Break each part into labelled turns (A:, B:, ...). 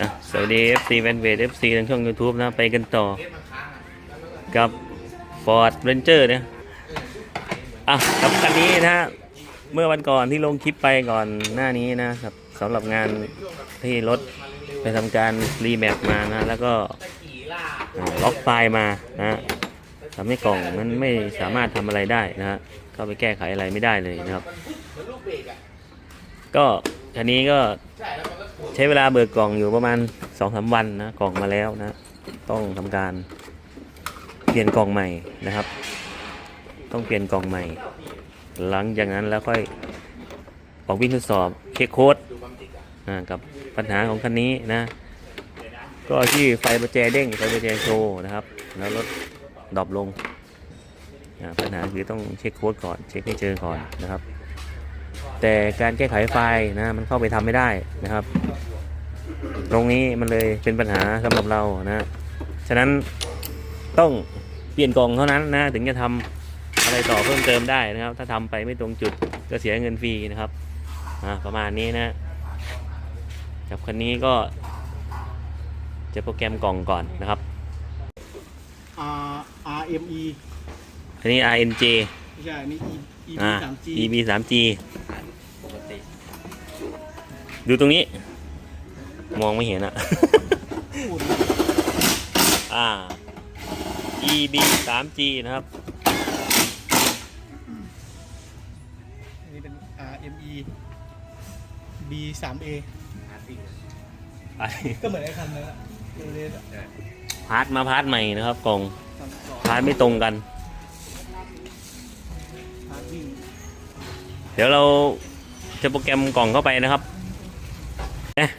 A: อะสวัสดี FC แฟนเพจ FC ทางช่อง YouTube นะ ไปกันต่อกับ Ford Ranger เนี่ยอะกับคันนี้นะ เมื่อวันก่อนที่ลงคลิปไปก่อนหน้านี้นะครับสำหรับงานที่รถไปทำการรีแมปมานะ แล้วก็ล็อกไฟล์มานะทำให้กล่องนั้นไม่สามารถทำอะไรได้นะฮะเข้าไปแก้ไขอะไรไม่ได้เลยนะครับ ก็คันนี้ก็ ใช้เวลาเบิกกล่องอยู่ประมาณสองสาวันนะกล่องมาแล้วนะ ต้องทำการเปลี่ยนกล่องใหม่นะครับ ต้องเปลี่ยนกล่องใหม่ หลังจากนั้นแล้วค่อยออกวิ่งทดสอบเช็คโค้ดกับปัญหาของคันนี้นะ ก็ที่ไฟประแจเด้งไฟประแจโชว์นะครับ แล้วรถดรอปลงปัญหาคือต้องเช็คโค้ดก่อน เช็คให้เจอก่อนนะครับ แต่การแก้ไขไฟล์นะมันเข้าไปทำไม่ได้นะครับ ตรงนี้มันเลยเป็นปัญหาสำหรับเรานะฉะนั้นต้องเปลี่ยนกล่องเท่านั้นนะถึงจะทำอะไรต่อเพิ่มเติมได้นะครับ ถ้าทำไปไม่ตรงจุดก็เสียเงินฟรีนะครับอ่าประมาณนี้นะกับคันนี้ก็จะโปรแกรมกล่องก่อนนะครับ
B: R R M E
A: คันนี้ RNJ
B: ไม่ใช่อันนี่ E E
A: อ่า
B: สาม G
A: EB 3G ดูตรงนี้ มองไม่เห็นอะ
B: พูด
A: อ่า EB 3G นะครับ
B: อันนี้เป็น R M E B สาม A
A: ไป
B: ก็เหมือนไอ้คันนั้นอะเรดอะ
A: พาร์ทมาพาร์ทใหม่นะครับกล่อง
B: สามสอง
A: พาร์ทไม่ตรงกัน
B: พาร์ทวิ่ง
A: เดี๋ยวเราจะโปรแกรมกล่องเข้าไปนะครับ นะ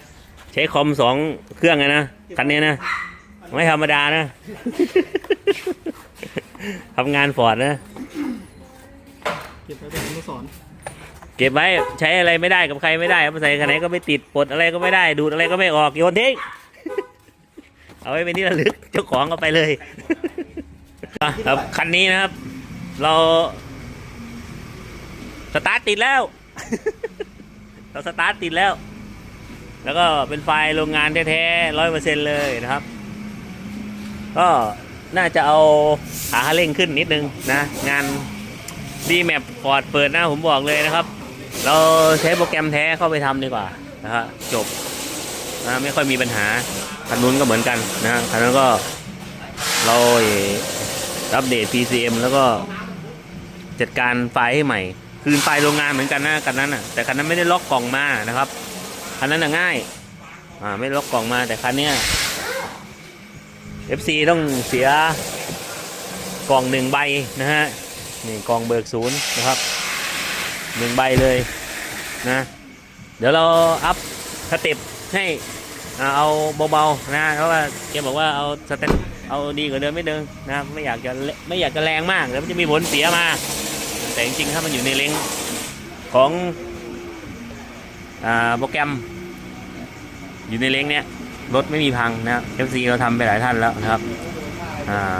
A: ใช้คอมสองเครื่องไงนะคันนี้นะ ไม่ธรรมดานะทำงานฟอร์ดนะ
B: เก็บไว้เป็นอนุสรณ์
A: เก็บไว้ใช้อะไรไม่ได้กับใครไม่ได้เอาไปใส่คันไหนก็ไม่ติดปลดอะไรก็ไม่ได้ ดูดอะไรก็ไม่ออกโยนทิ้งเอาไว้เป็นที่ระลึกเจ้าของเอาไปเลยอะครับคันนี้นะครับ เราสตาร์ทติดแล้ว เราสตาร์ทติดแล้ว แล้วก็เป็นไฟล์โรงงานแท้ๆร้อยเปอร์เซ็นเลยนะครับ ก็น่าจะเอาขาเร่งขึ้นนิดนึงนะ งานดีแมปฟอดเปิดหน้าผมบอกเลยนะครับ เราใช้โปรแกรมแท้เข้าไปทำดีกว่านะฮะจบนะไม่ค่อยมีปัญหาคันนู้นก็เหมือนกันนะคันนั้นก็เราอัปเดต PCM แล้วก็จัดการไฟล์ให้ใหม่ คืนไฟล์โรงงานเหมือนกันนะคันนั้นอะแต่คันนั้นไม่ได้ล็อกกล่องมานะครับ คันนั้นน่ะง่าย อ่าไม่ล็อกกล่องมาแต่คันเนี้ย FC ต้องเสียกล่องหนึ่งใบนะฮะนี่กล่องเบิกศูนย์นะครับหนึ่งใบเลยนะเดี๋ยวเราอัพสเต็ปให้เอาเบาๆนะเพราะว่าแกบอกว่าเอาสเต็ปเอาดีกว่าเดิมไม่เดิมนะไม่อยากจะไม่อยากจะแรงมากเดี๋ยวมันจะมีผลเสียมา แต่จริงๆถ้ามันอยู่ในเลงของ โปรแกรม อยู่ในเล้งเนี้ยรถไม่มีพังนะครับ FC เราทำไปหลายท่านแล้วนะครับ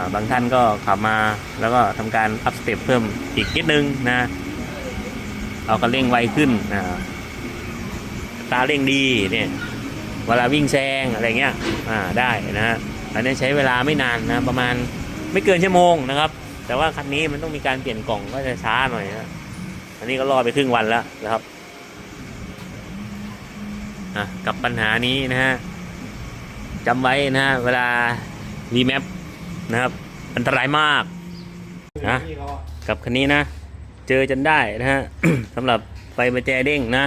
A: าบางท่านก็ขับมาแล้วก็ทำการอัพสเต็ปเพิ่มอีกนิดนึงนะเอากระเร่งไวขึ้นตาเร่งดีเนี่ยเวลาวิ่งแซงอะไรเงี้ยอ่าได้นะฮะอันนี้ใช้เวลาไม่นานนะประมาณไม่เกินชั่วโมงนะครับ แต่ว่าคันนี้มันต้องมีการเปลี่ยนกล่องก็จะช้าหน่อยนะอันนี้ก็รอไปครึ่งวันแล้วนะครับ กับปัญหานี้นะฮะจำไว้นะฮะเวลารีแมปนะครับ อันตรายมากนะกับคันนี้นะ เจอจนได้นะฮะสำหรับไฟประแจเด้งนะ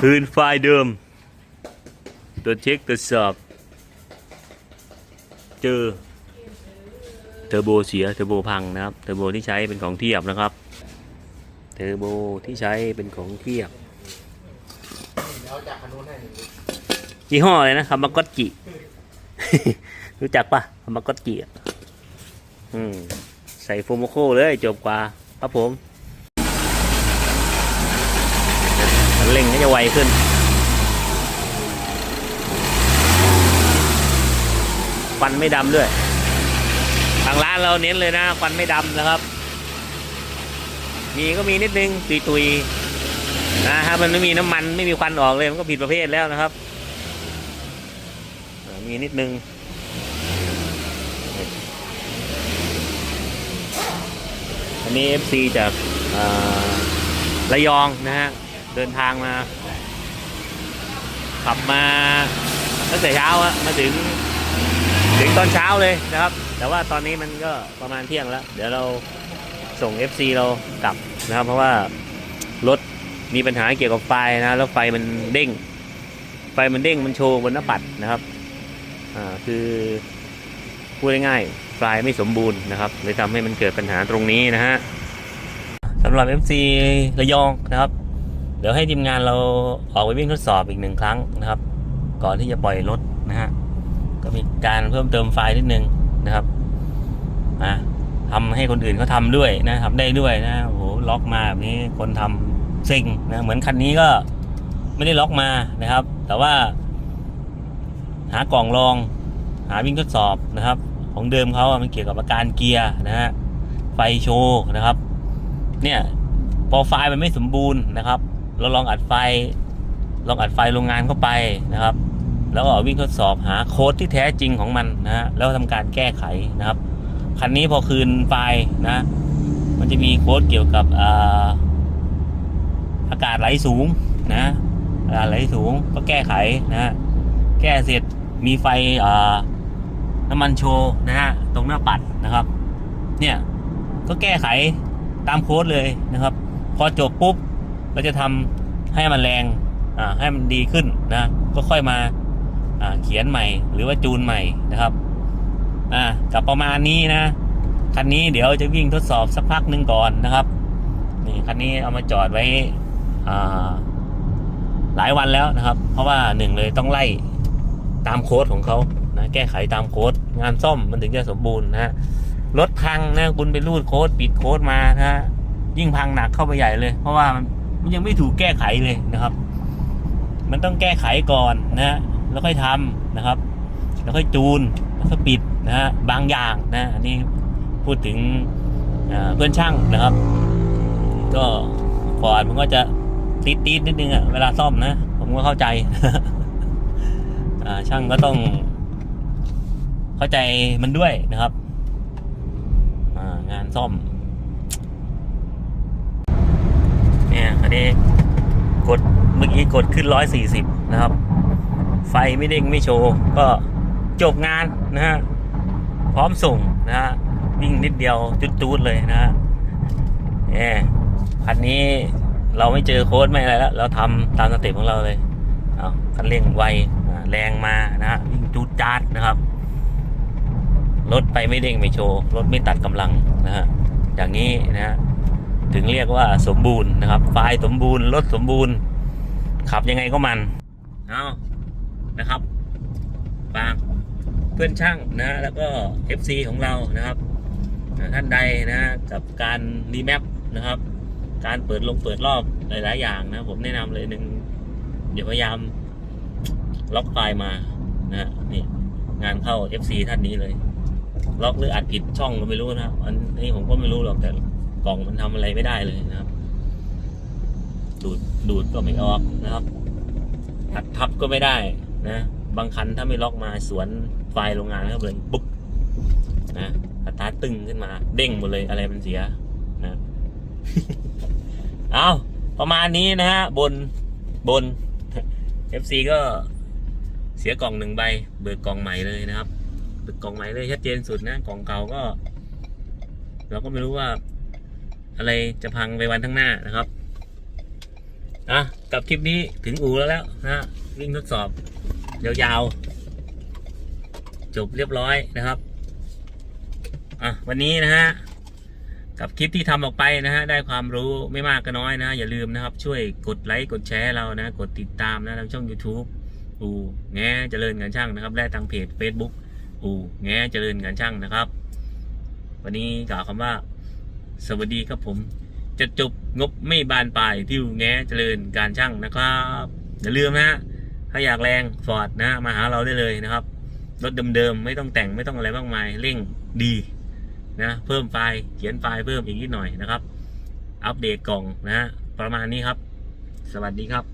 A: คืนไฟเดิมตรวจเช็คตรวสอบ เจอเทอร์โบเสียเทอร์โบพังนะครับเทอร์โบที่ใช้เป็นของเทียบนะครับเทอร์โบที่ใช้เป็นของเทียบ
B: เดี๋ยวจากคันนู้นให้หนึ่ง
A: ยี่ห้ออะไรนะคำมากอตจิ รู้จักปะคำมากอตจิอะอืม ใส่โฟมโคเลยจบกว่า ครับผมคันเร่งก็จะไวขึ้นควันไม่ดำด้วย ทางร้านเราเน้นเลยนะควันไม่ดำนะครับ มีก็มีนิดนึง ตุยๆ นะถ้ามันไม่มีน้ำมันไม่มีควันออกเลยมันก็ผิดประเภทแล้วนะครับ มีนิดนึงอันนี้ FC จากระยองนะฮะเดินทางมา ขับมาตั้งแต่เช้าอะมาถึงถึงตอนเช้าเลยนะครับ แต่ว่าตอนนี้มันก็ประมาณเที่ยงแล้ว เดี๋ยวเราส่ง FC เรากลับนะครับ เพราะว่ารถ มีปัญหาเกี่ยวกับไฟนะแล้วไฟมันเด้ง ไฟมันเด้งมันโชว์บนหน้าปัดนะครับอ่าคือพูดง่ายๆไฟไม่สมบูรณ์นะครับเลยทำให้มันเกิดปัญหาตรงนี้นะฮะสำหรับ FC ระยองนะครับ เดี๋ยวให้ทีมงานเราออกไปวิ่งทดสอบอีกหนึ่งครั้งนะครับ ก่อนที่จะปล่อยรถนะฮะก็มีการเพิ่มเติมไฟนิดนึงนะครับอะทำให้คนอื่นเขาทำด้วยนะทำได้ด้วยนะโอ้โหล็อกมาแบบนี้คนทำ เซ็งนะเหมือนคันนี้ก็ไม่ได้ล็อกมานะครับ แต่ว่า หากล่องรอง หาวิ่งทดสอบนะครับ ของเดิมเขามันเกี่ยวกับอาการเกียร์นะฮะไฟโชว์นะครับ เนี่ยพอไฟล์มันไม่สมบูรณ์นะครับ เราลองอัดไฟ ลองอัดไฟโรงงานเข้าไปนะครับ แล้วก็วิ่งทดสอบหาโค้ดที่แท้จริงของมันนะฮะแล้วทำการแก้ไขนะครับคันนี้พอคืนไฟล์นะ มันจะมีโค้ดเกี่ยวกับอ่า อากาศไหลสูงนะอากาศไหลสูงก็แก้ไขนะแก้เสร็จมีไฟน้ำมันโชว์นะฮะตรงหน้าปัดนะครับ เนี่ยก็แก้ไขตามโค้ดเลยนะครับ พอจบปุ๊บเราจะทำให้มันแรงอ่าให้มันดีขึ้นนะก็ค่อยมาอ่าเขียนใหม่หรือว่าจูนใหม่นะครับอ่ากับประมาณนี้นะคันนี้เดี๋ยวจะวิ่งทดสอบสักพักหนึ่งก่อนนะครับนี่คันนี้เอามาจอดไว้ หลายวันแล้วนะครับ เพราะว่าหนึ่งเลยต้องไล่ตามโค้ดของเขานะแก้ไขตามโค้ดงานซ่อมมันถึงจะสมบูรณ์นะฮะรถพังนะคุณไปรูดโค้ดปิดโค้ดมานะฮะยิ่งพังหนักเข้าไปใหญ่เลย เพราะว่ามันยังไม่ถูกแก้ไขเลยนะครับ มันต้องแก้ไขก่อนนะฮะแล้วค่อยทำนะครับ แล้วค่อยจูนแล้วค่อยปิดนะฮะบางอย่างนะอันนี้พูดถึงเพื่อนช่างนะครับ ก็ฟอร์ดมันก็จะ ติดติดๆนิดนึงอะเวลาซ่อมนะ ผมก็เข้าใจช่างก็ต้อง เข้าใจมันด้วยนะครับงานซ่อม เนี่ยอันนี้กดเมื่อกี้กดขึ้นร้อยสี่สิบนะครับ ไฟไม่เด้งไม่โชว์ ก็จบงานนะฮะพร้อมส่งนะฮะวิ่งนิดเดียวจุดๆเลยนะฮะเนี่ยคันนี้ เราไม่เจอโค้ดไม่อะไรแล้ว เราทำตามสเต็ปของเราเลยเอาคันเร่งไวแรงมานะฮะวิ่งจูดจาดนะครับรถไปไม่เด้งไม่โชว์รถไม่ตัดกำลังนะฮะอย่างนี้นะฮะถึงเรียกว่าสมบูรณ์นะครับไฟสมบูรณ์รถสมบูรณ์ ขับยังไงก็มันเอานะครับฟางเพื่อนช่างนะแล้วก็ FC ของเรานะครับท่านใดนะกับการรีแมปนะครับ การเปิดลงเปิดรอบหลาย ๆ อย่างนะ ผมแนะนำเลยหนึ่งเดี๋ยวพยายามล็อกไฟล์มานะนี่งานเข้า FC ท่านนี้เลย ล็อกหรืออัดผิดช่องก็ไม่รู้นะอันนี้ผมก็ไม่รู้หรอกแต่กล่องมันทำอะไรไม่ได้เลยนะครับ ดูดดูดก็ไม่ออกนะครับอัดทับก็ไม่ได้นะ บางคันถ้าไม่ล็อกมาสวนไฟล์โรงงานก็เลยปุ๊บนะสตาร์ทตึงขึ้นมา เด้งหมดเลยอะไรมันเสียนะ เอาประมาณนี้นะฮะ บนบน FC ก็เสียกล่องหนึ่งใบ เบิกกล่องใหม่เลยนะครับเบิกกล่องใหม่เลยชัดเจนสุดนะกล่องเก่าก็ เราก็ไม่รู้ว่า อะไรจะพังไปวันข้างหน้านะครับอะกับคลิปนี้ถึงอู่แล้วแล้วนะฮะวิ่งทดสอบยาวๆจบเรียบร้อยนะครับอะวันนี้นะฮะ กับคลิปที่ทำออกไปนะฮะได้ความรู้ไม่มากก็น้อยนะอย่าลืมนะครับ ช่วยกดไลค์กดแชร์เรานะกดติดตามนะทางช่อง YouTube อูแง่เจริญงานช่างนะครับ และทางเพจ Facebook อูแง่เจริญงานช่างนะครับ วันนี้กล่าวคำว่า สวัสดีครับผม จะจบงบไม่บานปลายที่อูแง่เจริญการช่างนะครับอย่าลืมนะฮะถ้าอยากแรงฟอร์ดนะมาหาเราได้เลยนะครับรถเดิมๆไม่ต้องแต่งไม่ต้องอะไรมากมายเร่งดี นะเพิ่มไฟล์เขียนไฟล์เพิ่มอีกนิดหน่อยนะครับ อัปเดตกล่องนะฮะประมาณนี้ครับสสวัสดีครับ